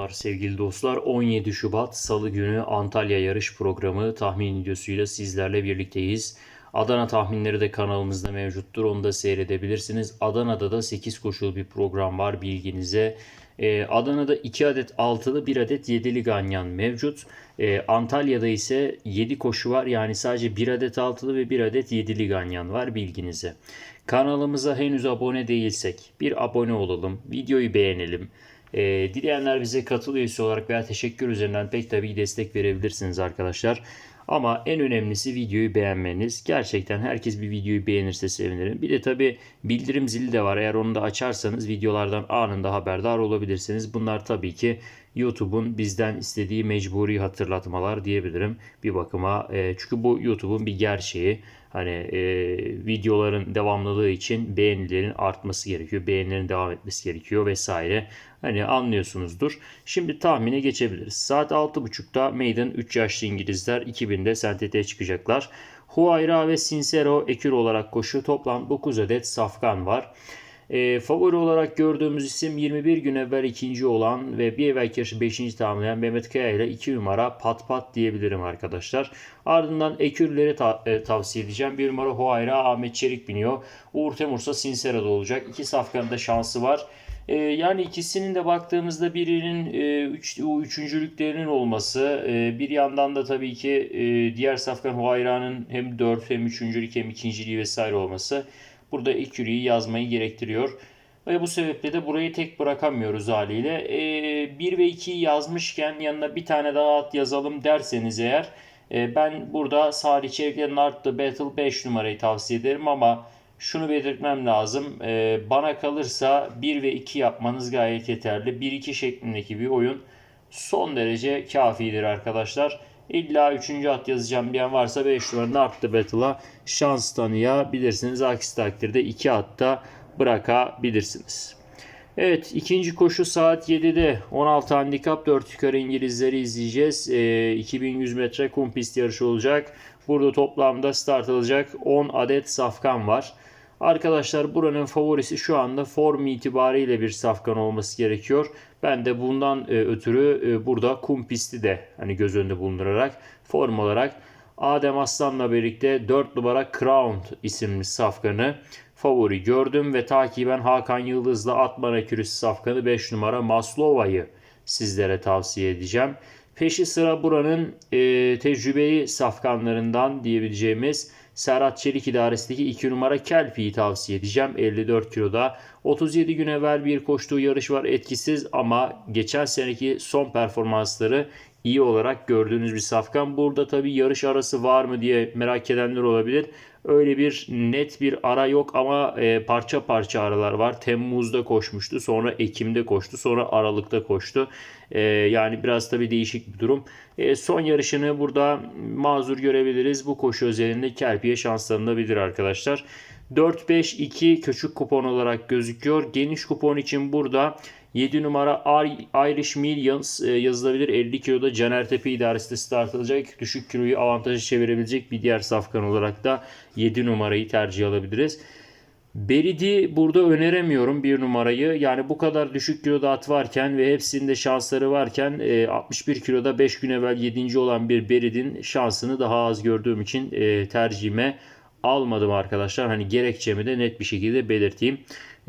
Merhabalar sevgili dostlar. 17 Şubat Salı günü Antalya yarış programı tahmin videosuyla sizlerle birlikteyiz. Adana tahminleri de kanalımızda mevcuttur. Onu da seyredebilirsiniz. Adana'da da 8 koşulu bir program var bilginize. Ee, Adana'da 2 adet altılı 1 adet yedili ganyan mevcut. Ee, Antalya'da ise 7 koşu var. Yani sadece 1 adet altılı ve 1 adet yedili ganyan var bilginize. Kanalımıza henüz abone değilsek bir abone olalım. Videoyu beğenelim. Ee, dileyenler bize katıl üyesi olarak veya teşekkür üzerinden pek tabii destek verebilirsiniz arkadaşlar. Ama en önemlisi videoyu beğenmeniz. Gerçekten herkes bir videoyu beğenirse sevinirim. Bir de tabi bildirim zili de var. Eğer onu da açarsanız videolardan anında haberdar olabilirsiniz. Bunlar tabii ki YouTube'un bizden istediği mecburi hatırlatmalar diyebilirim bir bakıma. E, çünkü bu YouTube'un bir gerçeği. Hani e, videoların devamlılığı için beğenilerin artması gerekiyor. Beğenilerin devam etmesi gerekiyor vesaire. Hani anlıyorsunuzdur. Şimdi tahmine geçebiliriz. Saat 6.30'da Maiden 3 yaşlı İngilizler 2000'de sentete çıkacaklar. Huayra ve Sincero ekür olarak koşu toplam 9 adet safkan var. E, favori olarak gördüğümüz isim 21 gün evvel ikinci olan ve bir evvelki yarışı 5. tamamlayan Mehmet Kaya ile 2 numara Pat Pat diyebilirim arkadaşlar. Ardından ekürleri ta- e, tavsiye edeceğim. 1 numara Huayra Ahmet Çelik biniyor. Uğur Temursa Sinsera'da olacak. İki safkanın da şansı var. E, yani ikisinin de baktığımızda birinin e, üç, üçüncülüklerinin olması e, bir yandan da tabii ki e, diğer safkan Huayra'nın hem 4 hem üçüncülük hem ikinciliği vesaire olması burada ekürüyü yazmayı gerektiriyor. Ve bu sebeple de burayı tek bırakamıyoruz haliyle. E, 1 ve 2'yi yazmışken yanına bir tane daha at yazalım derseniz eğer e, ben burada Salih Çelik'le Nart the Battle 5 numarayı tavsiye ederim ama şunu belirtmem lazım. E, bana kalırsa 1 ve 2 yapmanız gayet yeterli. 1-2 şeklindeki bir oyun son derece kafidir arkadaşlar. İlla 3. at yazacağım diyen varsa 5 numaranın Art Battle'a şans tanıyabilirsiniz. Aksi takdirde 2 atta bırakabilirsiniz. Evet ikinci koşu saat 7'de 16 handikap 4 yukarı İngilizleri izleyeceğiz. E, 2100 metre kum pist yarışı olacak. Burada toplamda start alacak 10 adet safkan var. Arkadaşlar buranın favorisi şu anda form itibariyle bir safkan olması gerekiyor. Ben de bundan e, ötürü e, burada kum pisti de hani göz önünde bulundurarak form olarak Adem Aslan'la birlikte 4 numara Crown isimli safkanı favori gördüm ve takiben Hakan Yıldız'la Atman Ekürüsü safkanı 5 numara Maslova'yı sizlere tavsiye edeceğim. Peşi sıra buranın e, tecrübeli safkanlarından diyebileceğimiz Serhat Çelik idaresindeki 2 numara Kelpi'yi tavsiye edeceğim. 54 kiloda. 37 gün evvel bir koştuğu yarış var etkisiz ama geçen seneki son performansları iyi olarak gördüğünüz bir safkan. Burada tabii yarış arası var mı diye merak edenler olabilir. Öyle bir net bir ara yok ama e, parça parça aralar var. Temmuz'da koşmuştu, sonra Ekim'de koştu, sonra Aralık'ta koştu. E, yani biraz tabii değişik bir durum. E, son yarışını burada mazur görebiliriz. Bu koşu özelinde Kelpi'ye şanslanabilir arkadaşlar. 4-5-2 küçük kupon olarak gözüküyor. Geniş kupon için burada 7 numara Irish Millions e, yazılabilir. 50 kiloda Caner Tepe idaresinde start alacak. Düşük kiloyu avantajı çevirebilecek bir diğer safkan olarak da 7 numarayı tercih alabiliriz. Beridi burada öneremiyorum bir numarayı. Yani bu kadar düşük kiloda at varken ve hepsinde şansları varken 61 e, kiloda 5 gün evvel 7. olan bir Berid'in şansını daha az gördüğüm için e, tercihime almadım arkadaşlar. Hani gerekçemi de net bir şekilde belirteyim.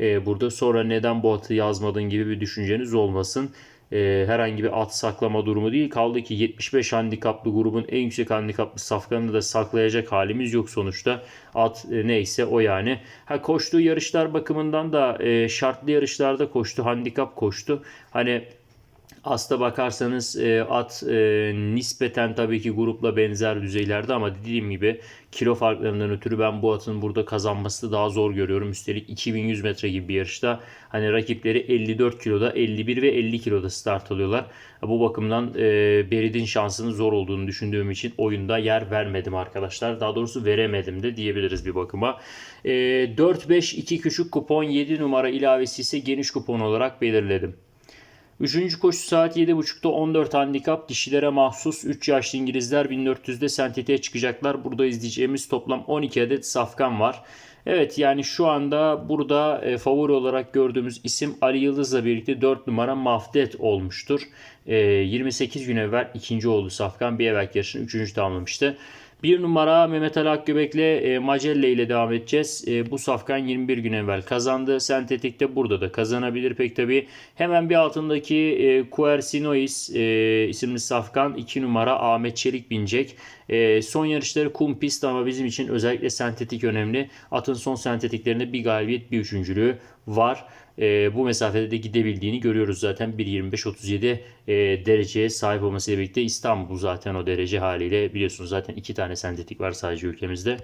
Ee, burada sonra neden bu atı yazmadın gibi bir düşünceniz olmasın. Ee, herhangi bir at saklama durumu değil. Kaldı ki 75 handikaplı grubun en yüksek handikaplı safkanını da saklayacak halimiz yok sonuçta. At e, neyse o yani. Ha koştuğu yarışlar bakımından da e, şartlı yarışlarda koştu. Handikap koştu. Hani Aslına bakarsanız e, at e, nispeten tabii ki grupla benzer düzeylerde ama dediğim gibi kilo farklarından ötürü ben bu atın burada kazanması daha zor görüyorum. Üstelik 2100 metre gibi bir yarışta hani rakipleri 54 kiloda 51 ve 50 kiloda start alıyorlar. Bu bakımdan e, Berid'in şansının zor olduğunu düşündüğüm için oyunda yer vermedim arkadaşlar. Daha doğrusu veremedim de diyebiliriz bir bakıma. E, 4-5-2 küçük kupon 7 numara ilavesi ise geniş kupon olarak belirledim. Üçüncü koşu saat 7.30'da 14 handikap dişilere mahsus 3 yaşlı İngilizler 1400'de sentetiğe çıkacaklar. Burada izleyeceğimiz toplam 12 adet safkan var. Evet yani şu anda burada e, favori olarak gördüğümüz isim Ali Yıldız'la birlikte 4 numara Mafdet olmuştur. E, 28 gün evvel ikinci oldu Safkan. Bir evvelki yarışını üçüncü tamamlamıştı. Bir numara Mehmet Ali Akgöbek'le e, Macelle ile devam edeceğiz. E, bu safkan 21 gün evvel kazandı. Sentetik'te burada da kazanabilir pek tabi. Hemen bir altındaki e, Quersinois e, isimli safkan 2 numara Ahmet Çelik binecek. Son yarışları kum pist ama bizim için özellikle sentetik önemli. Atın son sentetiklerinde bir galibiyet bir üçüncülüğü var. E, bu mesafede de gidebildiğini görüyoruz zaten 1.25-37 e, dereceye sahip olmasıyla birlikte İstanbul zaten o derece haliyle biliyorsunuz zaten iki tane sentetik var sadece ülkemizde.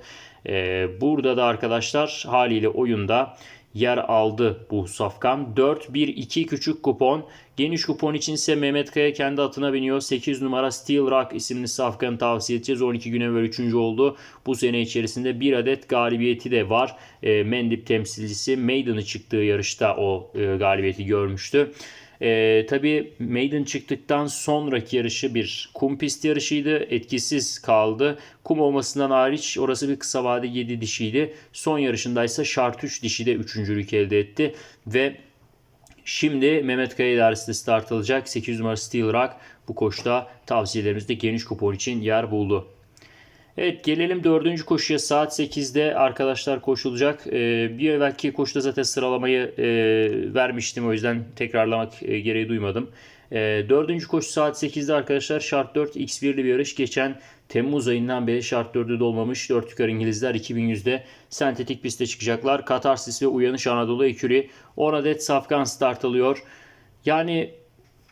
E, burada da arkadaşlar haliyle oyunda yer aldı bu safkan. 4-1-2 küçük kupon. Geniş kupon için ise Mehmet Kaya kendi atına biniyor. 8 numara Steel Rock isimli safkanı tavsiye edeceğiz. 12 gün evvel 3. oldu. Bu sene içerisinde bir adet galibiyeti de var. E, Mendip temsilcisi Maiden'ı çıktığı yarışta o e, galibiyeti görmüştü. E, tabii Maiden çıktıktan sonraki yarışı bir kum pist yarışıydı. Etkisiz kaldı. Kum olmasından hariç orası bir kısa vade 7 dişiydi. Son yarışındaysa şart 3 dişi de üçüncülük elde etti. Ve Şimdi Mehmet Kaya idaresinde start alacak. 800 numara Steel Rock bu koşta tavsiyelerimizde geniş kupon için yer buldu. Evet gelelim dördüncü koşuya saat 8'de arkadaşlar koşulacak. Ee, bir evvelki koşuda zaten sıralamayı e, vermiştim o yüzden tekrarlamak e, gereği duymadım. E, dördüncü koşu saat 8'de arkadaşlar şart 4 X1'li bir yarış. Geçen Temmuz ayından beri şart 4'ü dolmamış. 4 yukarı İngilizler 2100'de sentetik piste çıkacaklar. Katarsis ve Uyanış Anadolu Eküri 10 adet safkan start alıyor. Yani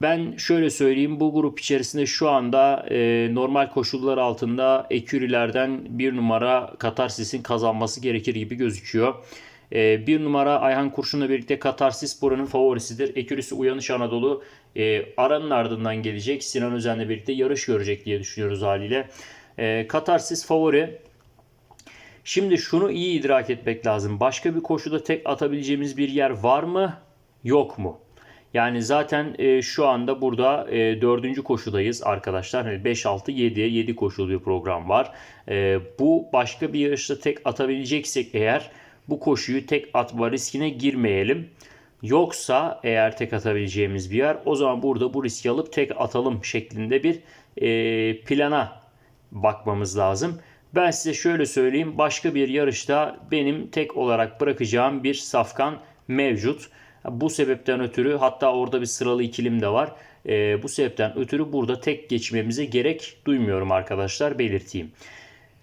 ben şöyle söyleyeyim bu grup içerisinde şu anda e, normal koşullar altında Ekürilerden bir numara Katarsis'in kazanması gerekir gibi gözüküyor. E, bir numara Ayhan Kurşun'la birlikte Katarsis buranın favorisidir. Ekürisi Uyanış Anadolu e, aranın ardından gelecek. Sinan Özen'le birlikte yarış görecek diye düşünüyoruz haliyle. E, Katarsis favori. Şimdi şunu iyi idrak etmek lazım. Başka bir koşuda tek atabileceğimiz bir yer var mı? Yok mu? Yani zaten e, şu anda burada e, dördüncü koşudayız arkadaşlar. Hani 5, 6, 7, 7 koşulu bir program var. E, bu başka bir yarışta tek atabileceksek eğer bu koşuyu tek atma riskine girmeyelim. Yoksa eğer tek atabileceğimiz bir yer o zaman burada bu riski alıp tek atalım şeklinde bir e, plana bakmamız lazım. Ben size şöyle söyleyeyim. Başka bir yarışta benim tek olarak bırakacağım bir safkan mevcut. Bu sebepten ötürü hatta orada bir sıralı ikilim de var. E, bu sebepten ötürü burada tek geçmemize gerek duymuyorum arkadaşlar belirteyim.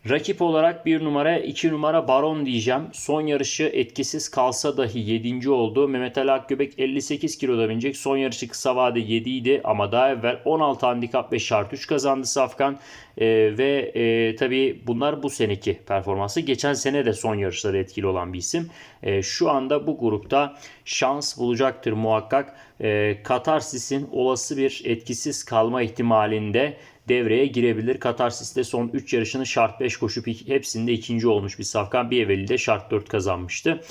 Rakip olarak bir numara 2 numara Baron diyeceğim. Son yarışı etkisiz kalsa dahi 7. oldu. Mehmet Ali Akgöbek 58 kiloda binecek. Son yarışı kısa vade 7 idi ama daha evvel 16 handikap ve şart 3 kazandı Safkan. Ee, ve e, tabii bunlar bu seneki performansı. Geçen sene de son yarışları etkili olan bir isim. E, şu anda bu grupta şans bulacaktır muhakkak. E, Katarsis'in olası bir etkisiz kalma ihtimalinde devreye girebilir. Katarsis'te son 3 yarışını şart 5 koşup hepsinde ikinci olmuş bir safkan. Bir evveli de şart 4 kazanmıştı.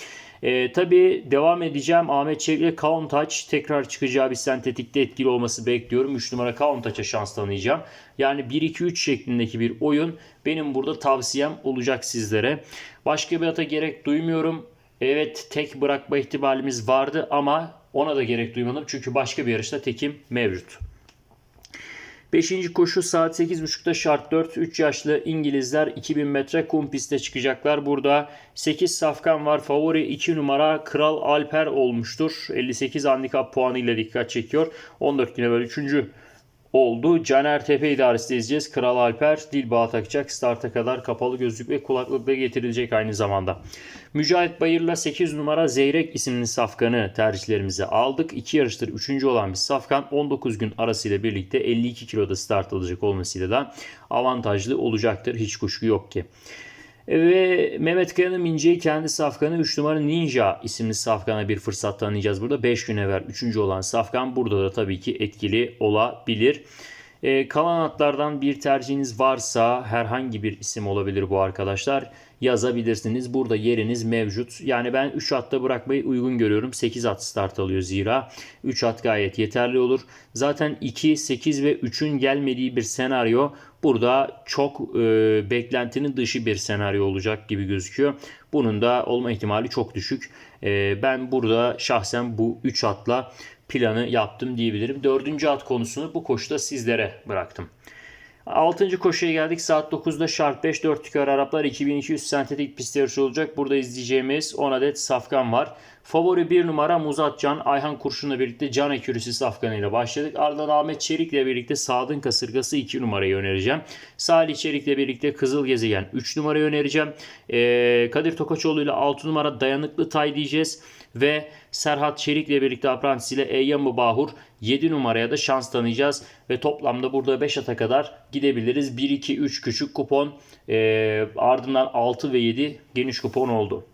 E, tabii devam edeceğim. Ahmet Çelik'le Countach tekrar çıkacağı bir sentetikte etkili olması bekliyorum. 3 numara Countach'a şans tanıyacağım. Yani 1-2-3 şeklindeki bir oyun benim burada tavsiyem olacak sizlere. Başka bir ata gerek duymuyorum. Evet tek bırakma ihtimalimiz vardı ama ona da gerek duymadım. Çünkü başka bir yarışta tekim mevcut. Beşinci koşu saat 8.30'da şart 4. 3 yaşlı İngilizler 2000 metre kum piste çıkacaklar. Burada 8 safkan var. Favori 2 numara Kral Alper olmuştur. 58 handikap puanı ile dikkat çekiyor. 14 güne böyle 3 oldu. Caner Tepe idaresi izleyeceğiz. Kral Alper dil bağı takacak. Starta kadar kapalı gözlük ve kulaklık da getirilecek aynı zamanda. Mücahit Bayır'la 8 numara Zeyrek isimli safkanı tercihlerimize aldık. 2 yarıştır 3. olan bir safkan 19 gün arasıyla birlikte 52 kiloda start alacak olmasıyla da avantajlı olacaktır. Hiç kuşku yok ki. Ve Mehmet Kaya'nın Mince'yi kendi safkanı 3 numara Ninja isimli safkana bir fırsat tanıyacağız burada. 5 gün evvel 3. olan safkan burada da tabii ki etkili olabilir. E, kalan atlardan bir tercihiniz varsa herhangi bir isim olabilir bu arkadaşlar. Yazabilirsiniz. Burada yeriniz mevcut. Yani ben 3 atta bırakmayı uygun görüyorum. 8 at start alıyor zira. 3 at gayet yeterli olur. Zaten 2, 8 ve 3'ün gelmediği bir senaryo burada çok e, beklentinin dışı bir senaryo olacak gibi gözüküyor. Bunun da olma ihtimali çok düşük. E, ben burada şahsen bu 3 atla planı yaptım diyebilirim. Dördüncü at konusunu bu koşuda sizlere bıraktım. Altıncı koşuya geldik. Saat 9'da Sharp 5 4 tükör Araplar 2200 sentetik pist yarışı olacak. Burada izleyeceğimiz 10 adet safkan var. Favori 1 numara Muzatcan Ayhan Kurşun'la birlikte Can Ekürüsü safkanı ile başladık. Ardından Ahmet Çelik'le birlikte Sadın Kasırgası 2 numarayı önereceğim. Salih Çelik'le birlikte Kızıl Gezegen 3 numarayı önereceğim. Ee, Kadir Tokaçoğlu ile 6 numara Dayanıklı Tay diyeceğiz. Ve Serhat Çelik'le birlikte Apprentice ile Eyyam Bahur 7 numaraya da şans tanıyacağız. Ve toplamda burada 5 ata kadar gidebiliriz. 1, 2, 3 küçük kupon ee, ardından 6 ve 7 geniş kupon oldu.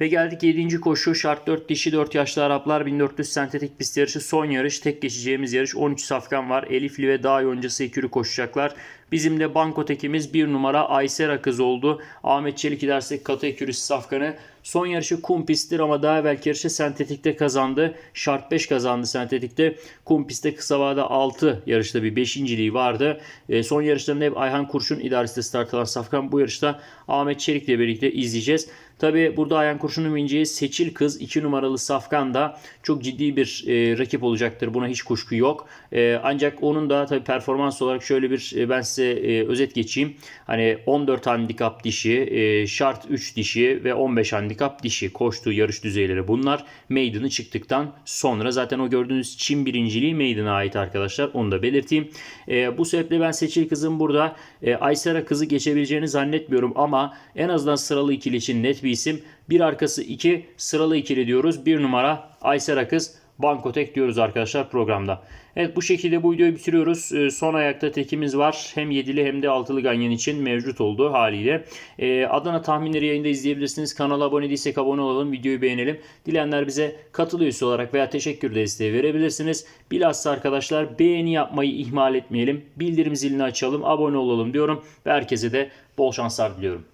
Ve geldik 7. koşu şart 4 dişi 4 yaşlı Araplar 1400 sentetik pist yarışı son yarış tek geçeceğimiz yarış 13 safkan var. Elifli ve Dağ yoncası ekürü koşacaklar. Bizim de banko tekimiz 1 numara Ayser Akız oldu. Ahmet Çelik dersek katı ekürüsü safkanı. Son yarışı kum pisttir ama daha evvelki yarışı sentetikte kazandı. Şart 5 kazandı sentetikte. Kum pistte kısa vada 6 yarışta bir 5.liği vardı. E, son yarışlarında hep Ayhan Kurşun idaresinde start alan Safkan bu yarışta Ahmet Çelik'le birlikte izleyeceğiz. Tabi burada Ayhan Kurşun'un bineceği Seçil Kız 2 numaralı Safkan da çok ciddi bir e, rakip olacaktır. Buna hiç kuşku yok. E, ancak onun da tabi performans olarak şöyle bir e, ben size e, özet geçeyim. Hani 14 handikap dişi, e, şart 3 dişi ve 15 handikap dişi koştuğu yarış düzeyleri bunlar. Maiden'ı çıktıktan sonra zaten o gördüğünüz Çin birinciliği Maiden'a ait arkadaşlar. Onu da belirteyim. E, bu sebeple ben Seçil Kız'ın burada e, Aysera Kız'ı geçebileceğini zannetmiyorum ama en azından sıralı ikili için net bir isim. Bir arkası 2 sıralı ikili diyoruz. Bir numara Aysera Kız. Bankotek diyoruz arkadaşlar programda. Evet bu şekilde bu videoyu bitiriyoruz. Ee, son ayakta tekimiz var. Hem 7'li hem de 6'lı ganyan için mevcut olduğu haliyle. Ee, Adana tahminleri yayında izleyebilirsiniz. Kanala abone değilsek abone olalım. Videoyu beğenelim. Dileyenler bize katıl üyesi olarak veya teşekkür desteği verebilirsiniz. Bilhassa arkadaşlar beğeni yapmayı ihmal etmeyelim. Bildirim zilini açalım. Abone olalım diyorum. Ve herkese de bol şanslar diliyorum.